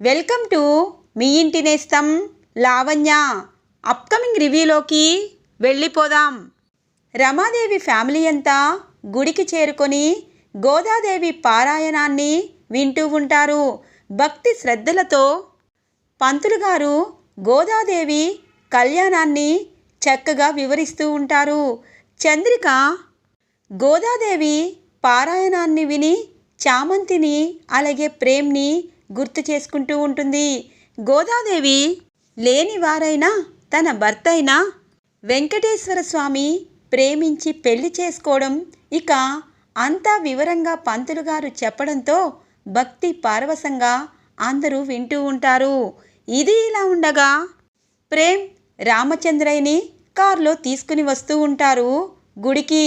Welcome to me ఇంటి నేస్తం Lavanya. Upcoming రివ్యూలోకి వెళ్ళిపోదాం. రమాదేవి ఫ్యామిలీ అంతా గుడికి చేరుకొని గోదాదేవి పారాయణాన్ని వింటూ ఉంటారు. భక్తి శ్రద్ధలతో పంతులు గారు గోదాదేవి కళ్యాణాన్ని చక్కగా వివరిస్తూ ఉంటారు. చంద్రిక గోదాదేవి పారాయణాన్ని విని చామంతిని అలాగే ప్రేమ్ని గుర్తు చేసుకుంటూ ఉంటుంది. గోదాదేవి లేని వారైనా తన భర్త అయినా వెంకటేశ్వర స్వామి ప్రేమించి పెళ్ళి చేసుకోవడం ఇక అంతా వివరంగా పంతులు గారు చెప్పడంతో భక్తి పారవశంగా అందరూ వింటూ ఉంటారు. ఇది ఇలా ఉండగా ప్రేమ్ రామచంద్రయ్యని కారులో తీసుకుని వస్తూ ఉంటారు. గుడికి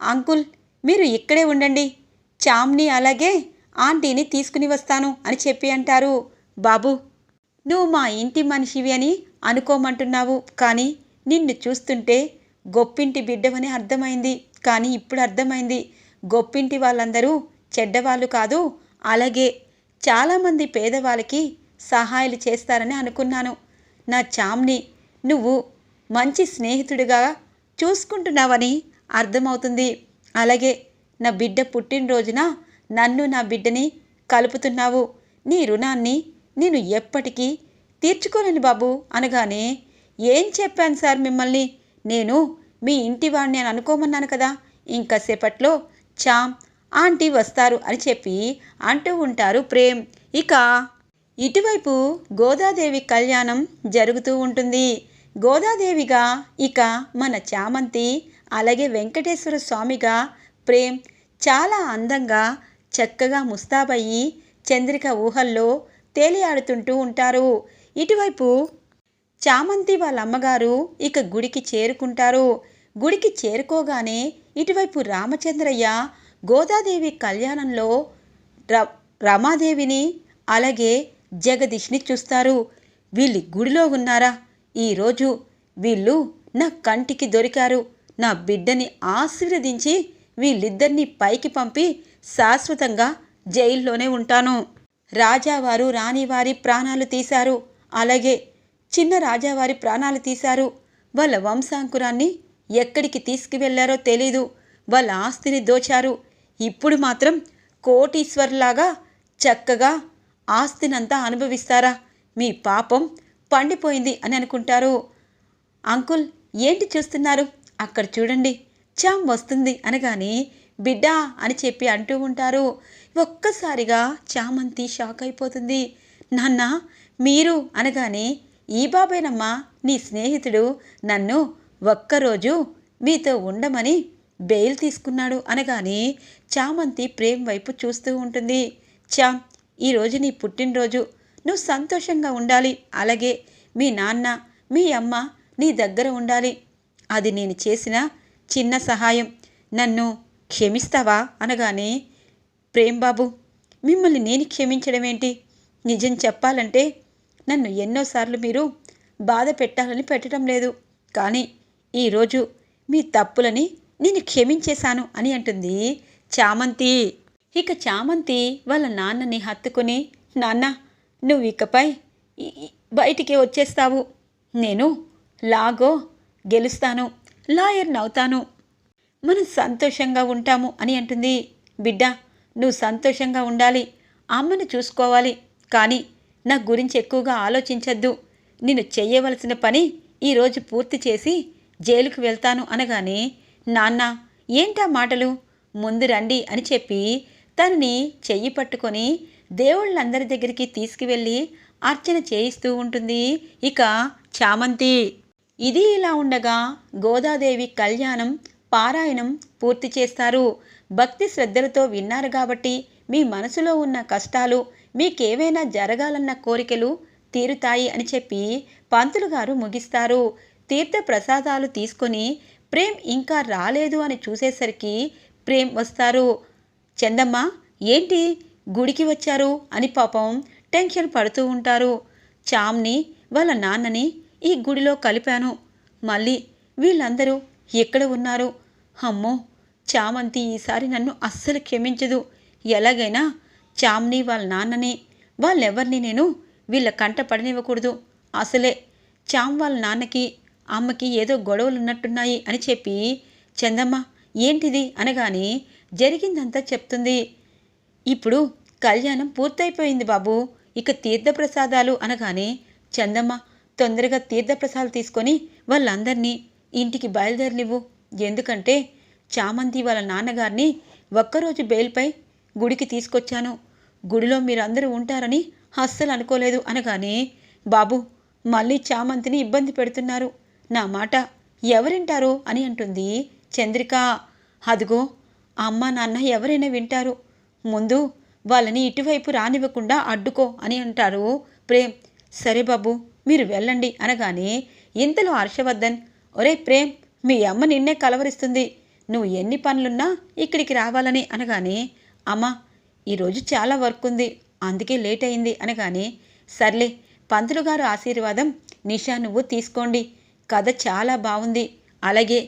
అంకుల్ మీరు ఇక్కడే ఉండండి. చామ్ని అలాగే ఆంటీని తీసుకుని వస్తాను అని చెప్పి అంటారు. బాబు నువ్వు మా ఇంటి మనిషివి అని అనుకోమంటున్నావు కానీ నిన్ను చూస్తుంటే గొప్పింటి బిడ్డవని అర్థమైంది. కానీ ఇప్పుడు అర్థమైంది. గొప్పింటి వాళ్ళందరూ చెడ్డవాళ్ళు కాదు. అలాగే చాలామంది పేదవాళ్ళకి సహాయాలు చేస్తారని అనుకున్నాను. నా చామ్ని నువ్వు మంచి స్నేహితుడిగా చూసుకుంటున్నావని అర్థమవుతుంది. అలాగే నా బిడ్డ పుట్టినరోజున నన్ను నా బిడ్డని కలుపుతున్నావు. నీ రుణాన్ని నేను ఎప్పటికీ తీర్చుకోలేను బాబు. అనగానే ఏం చెప్పాను సార్ మిమ్మల్ని? నేను మీ ఇంటి వాడిని అని అనుకోమన్నాను కదా. ఇంకా సేపట్లో చామ్ ఆంటీ వస్తారు అని చెప్పి అంటూ ఉంటారు ప్రేమ్. ఇక ఇటువైపు గోదాదేవి కళ్యాణం జరుగుతూ ఉంటుంది. గోదాదేవిగా ఇక మన చామంతి అలాగే వెంకటేశ్వర స్వామిగా ప్రేమ్ చాలా అందంగా చక్కగా ముస్తాబయ్యి చంద్రిక ఊహల్లో తేలియాడుతుంటూ ఉంటారు. ఇటువైపు చామంతి వాళ్ళ అమ్మగారు ఇక గుడికి చేరుకుంటారు. గుడికి చేరుకోగానే ఇటువైపు రామచంద్రయ్య గోదాదేవి కళ్యాణంలో ర రమాదేవిని అలాగే జగదీష్ని చూస్తారు. వీళ్ళు గుడిలో ఉన్నారా? ఈరోజు వీళ్ళు నా కంటికి దొరికారు. నా బిడ్డని ఆశీర్వదించి వీళ్ళిద్దరినీ పైకి పంపి శాశ్వతంగా జైల్లోనే ఉంటాను. రాజావారు రాణివారి ప్రాణాలు తీశారు. అలాగే చిన్న రాజావారి ప్రాణాలు తీశారు. వాళ్ళ వంశాంకురాన్ని ఎక్కడికి తీసుకువెళ్ళారో తెలీదు. వాళ్ళ ఆస్తిని దోచారు. ఇప్పుడు మాత్రం కోటీశ్వర్లాగా చక్కగా ఆస్తినంతా అనుభవిస్తారా? మీ పాపం పండిపోయింది అని అనుకుంటారు. అంకుల్ ఏంటి చూస్తున్నారు? అక్కడ చూడండి. చామ్ వస్తుంది అనగానే బిడ్డా అని చెప్పి అంటూ ఉంటారు. ఒక్కసారిగా చామంతి షాక్ అయిపోతుంది. నాన్న మీరు అనగానే ఈ బాబేనమ్మా నీ స్నేహితుడు నన్ను ఒక్కరోజు మీతో ఉండమని బెయిల్ తీసుకున్నాడు అనగానే చామంతి ప్రేమ్ వైపు చూస్తూ ఉంటుంది. చామ్ ఈరోజు నీ పుట్టినరోజు. నువ్వు సంతోషంగా ఉండాలి. అలాగే మీ నాన్న మీ అమ్మ నీ దగ్గర ఉండాలి. అది నేను చేసిన చిన్న సహాయం. నన్ను క్షమిస్తావా? అనగానే ప్రేమ్ బాబు మిమ్మల్ని నేను క్షమించడం ఏంటి నిజం చెప్పాలంటే నన్ను ఎన్నోసార్లు మీరు బాధ పెట్టాలని పెట్టడం లేదు. కానీ ఈరోజు మీ తప్పులని నేను క్షమించేశాను అని అంటుంది చామంతి. ఇక చామంతి వాళ్ళ నాన్నని హత్తుకుని నాన్న నువ్వు ఇకపై ఈ- బయటికి వచ్చేస్తావు. నేను లాగో గెలుస్తాను. లాయర్ని అవుతాను. మనం సంతోషంగా ఉంటాము అని అంటుంది. బిడ్డ నువ్వు సంతోషంగా ఉండాలి. అమ్మను చూసుకోవాలి. కానీ నా గురించి ఎక్కువగా ఆలోచించద్దు. నేను చెయ్యవలసిన పని ఈరోజు పూర్తి చేసి జైలుకు వెళ్తాను అనగానే నాన్న ఏంటా మాటలు? ముందు రండి అని చెప్పి తనని చెయ్యి పట్టుకొని దేవుళ్ళందరి దగ్గరికి తీసుకువెళ్ళి అర్చన చేయిస్తూ ఉంటుంది. ఇక చామంతి. ఇది ఇలా ఉండగా గోదాదేవి కళ్యాణం పారాయణం పూర్తి చేస్తారు. భక్తి శ్రద్ధలతో విన్నారు కాబట్టి మీ మనసులో ఉన్న కష్టాలు మీకేవైనా జరగాలన్న కోరికలు తీరుతాయి అని చెప్పి పంతులు గారు ముగిస్తారు. తీర్థ ప్రసాదాలు తీసుకొని ప్రేమ్ ఇంకా రాలేదు అని చూసేసరికి ప్రేమ్ వస్తారు. చందమ్మ ఏంటి? గుడికి వచ్చారు? అని పాపం టెన్షన్ పడుతూ ఉంటారు. చామ్ని వాళ్ళ నాన్నని ఈ గుడిలో కలిపాను. మళ్ళీ వీళ్ళందరూ ఎక్కడ ఉన్నారు? అమ్మో! చామంతి ఈసారి నన్ను అస్సలు క్షమించదు. ఎలాగైనా చామ్ని వాళ్ళ నాన్నని వాళ్ళెవరిని నేను వీళ్ళ కంట పడనివ్వకూడదు. అసలే చామ్ వాళ్ళ నాన్నకి అమ్మకి ఏదో గొడవలు ఉన్నట్టున్నాయి అని చెప్పి చందమ్మ ఏంటిది? అనగానే జరిగిందంతా చెప్తుంది. ఇప్పుడు కళ్యాణం పూర్తయిపోయింది బాబు. ఇక తీర్థప్రసాదాలు అనగానే చందమ్మ తొందరగా తీర్థప్రసాదాలు తీసుకొని వాళ్ళందరినీ ఇంటికి బయలుదేరనివ్వు. ఎందుకంటే చామంతి వాళ్ళ నాన్నగారిని ఒక్కరోజు బెయిల్పై గుడికి తీసుకొచ్చాను. గుడిలో మీరందరూ ఉంటారని అస్సలు అనుకోలేదు అనగానే బాబు మళ్ళీ చామంతిని ఇబ్బంది పెడుతున్నారు. నా మాట ఎవరింటారు? అని అంటుంది చంద్రిక. అదిగో అమ్మ నాన్న ఎవరైనా వింటారు. ముందు వాళ్ళని ఇటువైపు రానివ్వకుండా అడ్డుకో అని అంటారు ప్రేమ్. సరే బాబు మీరు వెళ్ళండి అనగానే ఇంతలో హర్షవర్ధన్ ఒరే ప్రేమ్ మీ అమ్మ నిన్నే కలవరిస్తుంది. నువ్వు ఎన్ని పనులున్నా ఇక్కడికి రావాలని అనగానే అమ్మ ఈరోజు చాలా వర్క్ ఉంది. అందుకే లేట్ అయింది అనగానే సర్లే పంతులు గారు ఆశీర్వాదం నిషా నువ్వు తీసుకోండి. కథ చాలా బాగుంది. అలాగే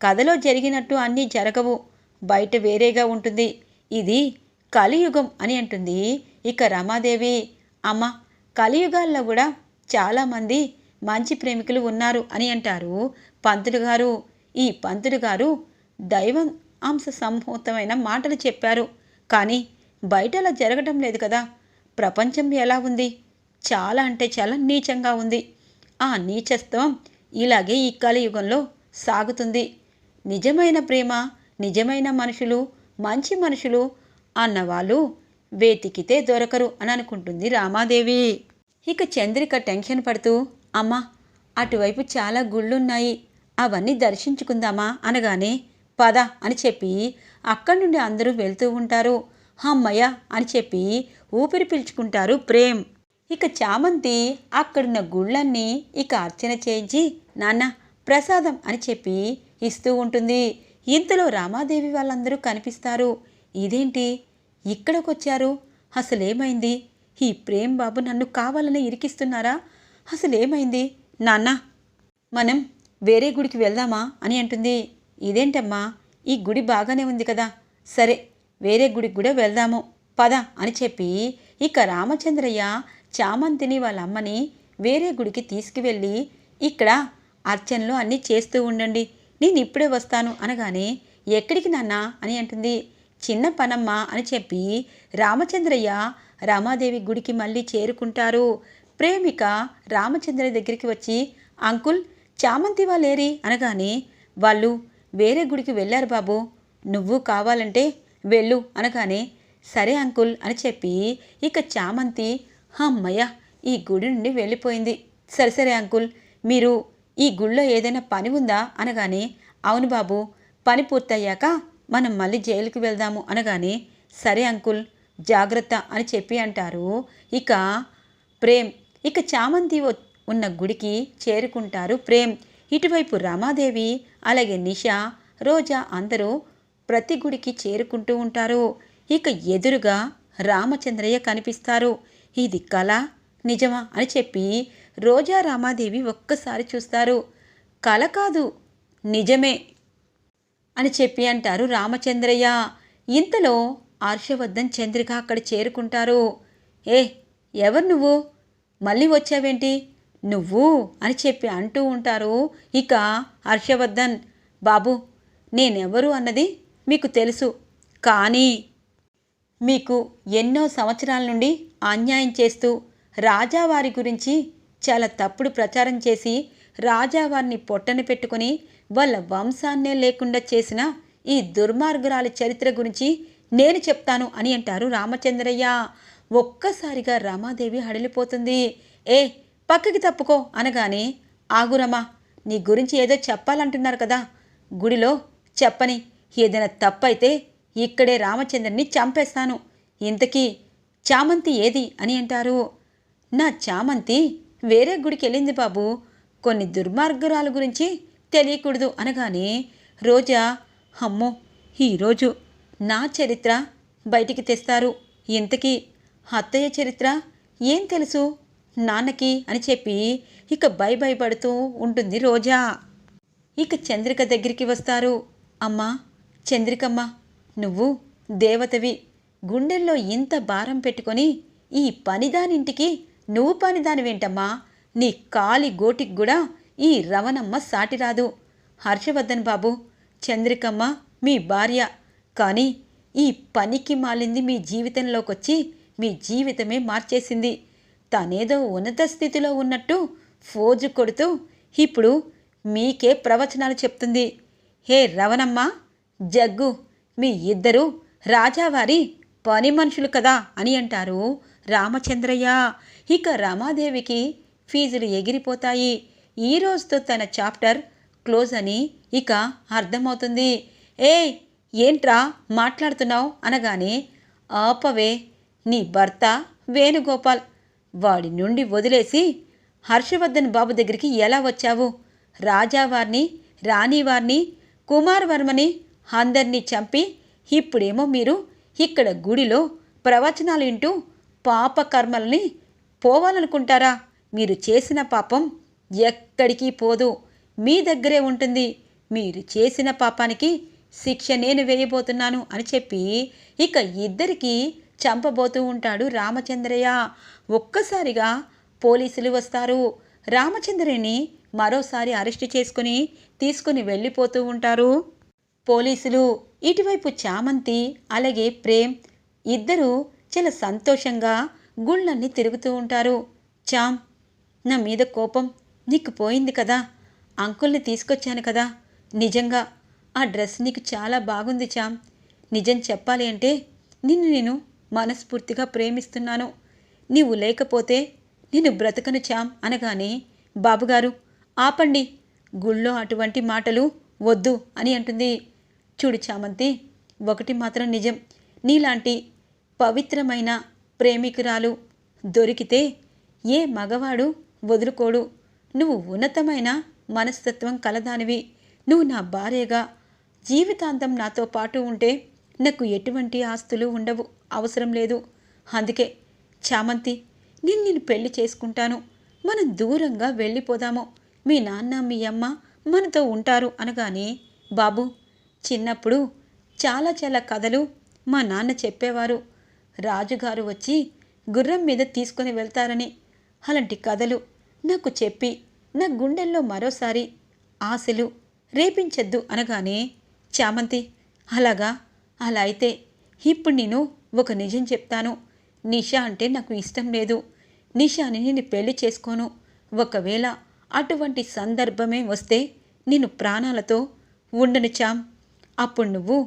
కథలో జరిగినట్టు అన్నీ జరగవు. బయట వేరేగా ఉంటుంది. ఇది కలియుగం అని అంటుంది ఇక రమాదేవి. అమ్మ కలియుగాల్లో కూడా చాలామంది మంచి ప్రేమికులు ఉన్నారు అని అంటారు. పంతులు గారు ఈ పంతులు గారు దైవ అంశ సంహూతమైన మాటలు చెప్పారు. కానీ బయట అలా జరగటం లేదు కదా. ప్రపంచం ఎలా ఉంది? చాలా అంటే చాలా నీచంగా ఉంది. ఆ నీచత్వం ఇలాగే ఈ కలియుగంలో సాగుతుంది. నిజమైన ప్రేమ నిజమైన మనుషులు మంచి మనుషులు అన్నవాళ్ళు వేతికితే దొరకరు అని అనుకుంటుంది రామాదేవి. ఇక చంద్రిక టెన్షన్ పడుతూ అమ్మా అటువైపు చాలా గుళ్ళున్నాయి. అవన్నీ దర్శించుకుందామా? అనగానే పద అని చెప్పి అక్కడి నుండి అందరూ వెళ్తూ ఉంటారు. అమ్మయ్య అని చెప్పి ఊపిరి పీల్చుకుంటారు ప్రేమ్. ఇక చామంతి అక్కడున్న గుళ్ళన్నీ ఇక అర్చన చేయించి నాన్న ప్రసాదం అని చెప్పి ఇస్తూ ఉంటుంది. ఇంతలో రామాదేవి వాళ్ళందరూ కనిపిస్తారు. ఇదేంటి? ఇక్కడికొచ్చారు? అసలేమైంది? ఈ ప్రేమ్ బాబు నన్ను కావాలని ఇరికిస్తున్నారా? అసలేమైంది నాన్న మనం వేరే గుడికి వెళ్దామా అని అంటుంది. ఇదేంటమ్మా? ఈ గుడి బాగానే ఉంది కదా. సరే వేరే గుడికి కూడా వెళ్దాము. పద అని చెప్పి ఇక రామచంద్రయ్య చామంతిని వాళ్ళ అమ్మని వేరే గుడికి తీసుకువెళ్ళి ఇక్కడ అర్చనలు అన్నీ చేస్తూ ఉండండి. నేను ఇప్పుడే వస్తాను అనగానే ఎక్కడికి నాన్న? అని అంటుంది. చిన్న పనమ్మ అని చెప్పి రామచంద్రయ్య రామాదేవి గుడికి మళ్ళీ చేరుకుంటారు. ప్రేమిక రామచంద్ర దగ్గరికి వచ్చి అంకుల్ చామంతి వాళ్ళేరి? అనగానే వాళ్ళు వేరే గుడికి వెళ్ళారు బాబు. నువ్వు కావాలంటే వెళ్ళు. అనగానే సరే అంకుల్ అని చెప్పి ఇక చామంతి అమ్మయ్య ఈ గుడి నుండి వెళ్ళిపోయింది. సరే సరే అంకుల్ మీరు ఈ గుళ్ళో ఏదైనా పని ఉందా? అనగానే అవును బాబు పని పూర్తయ్యాక మనం మళ్ళీ జైలుకి వెళ్దాము అనగానే సరే అంకుల్ జాగ్రత్త అని చెప్పి అంటారు. ఇక ప్రేమ్ ఇక చామంతి ఉన్న గుడికి చేరుకుంటారు ప్రేమ్. ఇటువైపు రమాదేవి అలాగే నిషా రోజా అందరూ ప్రతి గుడికి చేరుకుంటూ ఉంటారు. ఇక ఎదురుగా రామచంద్రయ్య కనిపిస్తారు. ఇది కళ నిజమా అని చెప్పి రోజా రామాదేవి ఒక్కసారి చూస్తారు. కళ కాదు నిజమే అని చెప్పి అంటారు రామచంద్రయ్య. ఇంతలో హర్షవర్ధన్ చంద్రిక అక్కడ చేరుకుంటారు. ఏ ఎవరు నువ్వు? మళ్ళీ వచ్చావేంటి? నువ్వు అని చెప్పి అంటూ ఉంటారు ఇక హర్షవర్ధన్. బాబు నేనెవరు అన్నది మీకు తెలుసు. కానీ మీకు ఎన్నో సంవత్సరాల నుండి అన్యాయం చేస్తూ రాజావారి గురించి చాలా తప్పుడు ప్రచారం చేసి రాజావారిని పొట్టన పెట్టుకొని వాళ్ళ వంశాన్నే లేకుండా చేసిన ఈ దుర్మార్గురాలి చరిత్ర గురించి నేను చెప్తాను అని అంటారు రామచంద్రయ్య. ఒక్కసారిగా రమాదేవి హడలిపోతుంది. ఏ పక్కకి తప్పుకో అనగానే ఆగురమా నీ గురించి ఏదో చెప్పాలంటున్నారు కదా. గుడిలో చెప్పని ఏదైనా తప్పైతే ఇక్కడే రామచంద్రుని చంపేస్తాను. ఇంతకీ చామంతి ఏది? అని అంటారు. నా చామంతి వేరే గుడికి వెళ్ళింది బాబు. కొన్ని దుర్మార్గురాల గురించి తెలియకూడదు అనగానే రోజా అమ్మో ఈరోజు నా చరిత్ర బయటికి తెస్తారు. ఇంతకీ అత్తయ్య చరిత్ర ఏం తెలుసు? నాన్నకి అని చెప్పి ఇక భయ భయపడుతూ ఉంటుంది రోజా. ఇక చంద్రిక దగ్గరికి వస్తారు. అమ్మా చంద్రికమ్మ నువ్వు దేవతవి. గుండెల్లో ఇంత భారం పెట్టుకొని ఈ పనిదానింటికి నువ్వు పనిదానివేంటమ్మా? నీ కాలి గోటికి కూడా ఈ రవణమ్మ సాటిరాదు. హర్షవర్ధన్ బాబు చంద్రికమ్మ మీ భార్య. కానీ ఈ పనికి మాలింది మీ జీవితంలోకొచ్చి మీ జీవితమే మార్చేసింది. తనేదో ఉన్నత స్థితిలో ఉన్నట్టు ఫోజు కొడుతూ ఇప్పుడు మీకే ప్రవచనాలు చెప్తుంది. హే రవణమ్మ జగ్గు మీ ఇద్దరు రాజావారి పని మనుషులు కదా అని అంటారు రామచంద్రయ్య. ఇక రమాదేవికి ఫీజులు ఎగిరిపోతాయి. ఈ రోజుతో తన చాప్టర్ క్లోజ్ అని ఇక అర్థమవుతుంది. ఏ ఏంట్రా మాట్లాడుతున్నావు అనగానే ఆపవే నీ భర్త వేణుగోపాల్. వాడి నుండి వదిలేసి హర్షవర్ధన్ బాబు దగ్గరికి ఎలా వచ్చావు? రాజావారిని రాణివారిని కుమారవర్మని అందరినీ చంపి ఇప్పుడేమో మీరు ఇక్కడ గుడిలో ప్రవచనాలు వింటూ పాపకర్మల్ని పోవాలనుకుంటారా? మీరు చేసిన పాపం ఎక్కడికి పోదు. మీ దగ్గరే ఉంటుంది. మీరు చేసిన పాపానికి శిక్ష నేను వేయబోతున్నాను అని చెప్పి ఇక ఇద్దరికి చంపబోతూ ఉంటాడు రామచంద్రయ్య. ఒక్కసారిగా పోలీసులు వస్తారు. రామచంద్రని మరోసారి అరెస్ట్ చేసుకుని తీసుకుని వెళ్ళిపోతూ ఉంటారు. పోలీసులు ఇటువైపు చామంతి అలాగే ప్రేమ్ ఇద్దరూ చాలా సంతోషంగా గుళ్ళన్నీ తిరుగుతూ ఉంటారు. చామ్ నా మీద కోపం నీకు పోయింది కదా. అంకుల్ని తీసుకొచ్చాను కదా. నిజంగా ఆ డ్రెస్ నీకు చాలా బాగుంది చామ్ నిజం చెప్పాలి అంటే నిన్ను నేను మనస్ఫూర్తిగా ప్రేమిస్తున్నాను. నీవు లేకపోతే నేను బ్రతకను చామ్ అనగానే బాబుగారు ఆపండి. గుళ్ళో అటువంటి మాటలు వద్దు అని అంటుంది. చూడు చామంతి ఒకటి మాత్రం నిజం. నీలాంటి పవిత్రమైన ప్రేమికురాలు దొరికితే ఏ మగవాడు వదులుకోడు. నువ్వు ఉన్నతమైన మనస్తత్వం కలదానివి. నువ్వు నా భార్యగా. జీవితాంతం నాతో పాటు ఉంటే నాకు ఎటువంటి ఆస్తులు ఉండవు అవసరం లేదు. అందుకే చామంతి నేను నేను పెళ్ళి చేసుకుంటాను. మనం దూరంగా వెళ్ళిపోదాము. మీ నాన్న మీ అమ్మ మనతో ఉంటారు అనగానే బాబు చిన్నప్పుడు చాలా చాలా కథలు మా నాన్న చెప్పేవారు. రాజుగారు వచ్చి గుర్రం మీద తీసుకుని వెళ్తారని. అలాంటి కథలు నాకు చెప్పి నా గుండెల్లో మరోసారి ఆశలు రేపించద్దు అనగానే చామంతి అలాగా? అలా అయితే ఇప్పుడు నేను ఒక నిజం చెప్తాను. నిషా అంటే నాకు ఇష్టం లేదు. నిషాని నేను పెళ్ళి చేసుకోను. ఒకవేళ అటువంటి సందర్భమే వస్తే నేను ప్రాణాలతో ఉండను చామ్ అప్పుడు నువ్వు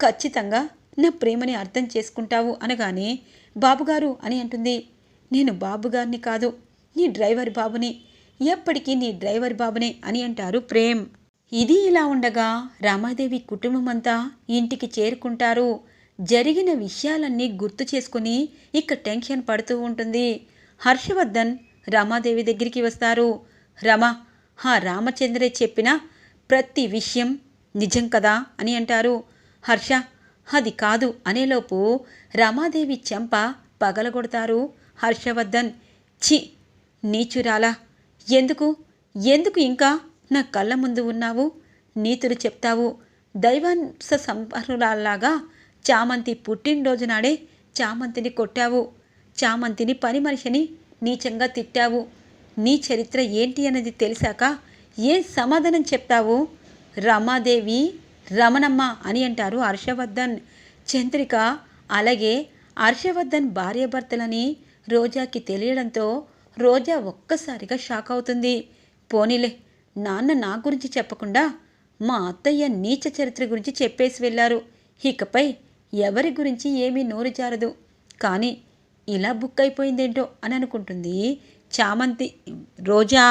ఖచ్చితంగా నా ప్రేమని అర్థం చేసుకుంటావు అనగానే బాబుగారు అని అంటుంది. నేను బాబుగారిని కాదు నీ డ్రైవర్ బాబుని ఎప్పటికీ నీ డ్రైవర్ బాబునే అని అంటారు ప్రేమ్. ఇది ఇలా ఉండగా రామాదేవి కుటుంబమంతా ఇంటికి చేరుకుంటారు. జరిగిన విషయాలన్నీ గుర్తు చేసుకుని ఇక టెన్షన్ పడుతూ ఉంటుంది. హర్షవర్ధన్ రమాదేవి దగ్గరికి వస్తారు. రమా హా రామచంద్రే చెప్పిన ప్రతి విషయం నిజం కదా అని అంటారు. హర్ష అది కాదు అనేలోపు రమాదేవి చెంప పగలగొడతారు. హర్షవర్ధన్ చి నీచురాలా? ఎందుకు? ఎందుకు ఇంకా నా కళ్ళ ముందు ఉన్నావు? నీతులు చెప్తావు. దైవాంశ సంపన్నురాల్లాగా చామంతి పుట్టినరోజు నాడే చామంతిని కొట్టావు. చామంతిని పని మనిషిని నీచంగా తిట్టావు. నీ చరిత్ర ఏంటి అన్నది తెలిసాక ఏం సమాధానం చెప్తావు? రమాదేవి రమణమ్మ అని అంటారు హర్షవర్ధన్. చంద్రిక అలాగే హర్షవర్ధన్ భార్యాభర్తలని రోజాకి తెలియడంతో రోజా ఒక్కసారిగా షాక్ అవుతుంది. పోనీలే నాన్న నా గురించి చెప్పకుండా మా అత్తయ్య నీచ చరిత్ర గురించి చెప్పేసి వెళ్ళారు. ఇకపై ఎవరి గురించి ఏమీ నోరు జారదు. కానీ ఇలా బుక్ అయిపోయిందేంటో అని అనుకుంటుంది చామంతి రోజా.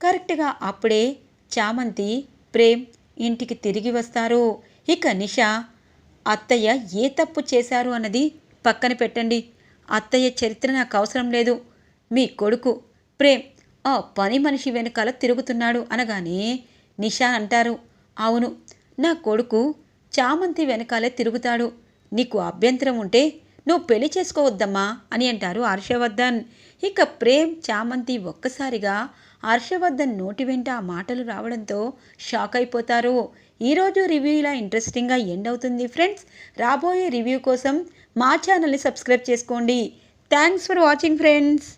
కరెక్ట్గా అప్పుడే చామంతి ప్రేమ్ ఇంటికి తిరిగి వస్తారు. ఇక నిషా అత్తయ్య ఏ తప్పు చేశారు అన్నది పక్కన పెట్టండి. అత్తయ్య చరిత్ర నాకు అవసరం లేదు. మీ కొడుకు. ప్రేమ్ ఆ పని మనిషి వెనకాల తిరుగుతున్నాడు అనగానే నిషా అంటారు. అవును నా కొడుకు చామంతి వెనకాలే తిరుగుతాడు. నీకు అభ్యంతరం ఉంటే నువ్వు పెళ్ళి చేసుకోవద్దమ్మా అని అంటారు హర్షవర్ధన్. ఇక ప్రేమ్ చామంతి ఒక్కసారిగా హర్షవర్ధన్ నోటి వెంట ఆ మాటలు రావడంతో షాక్ అయిపోతారు. ఈరోజు రివ్యూ ఇలా ఇంట్రెస్టింగ్గా ఎండ్ అవుతుంది ఫ్రెండ్స్. రాబోయే రివ్యూ కోసం మా ఛానల్ని సబ్స్క్రైబ్ చేసుకోండి. Thanks for watching friends.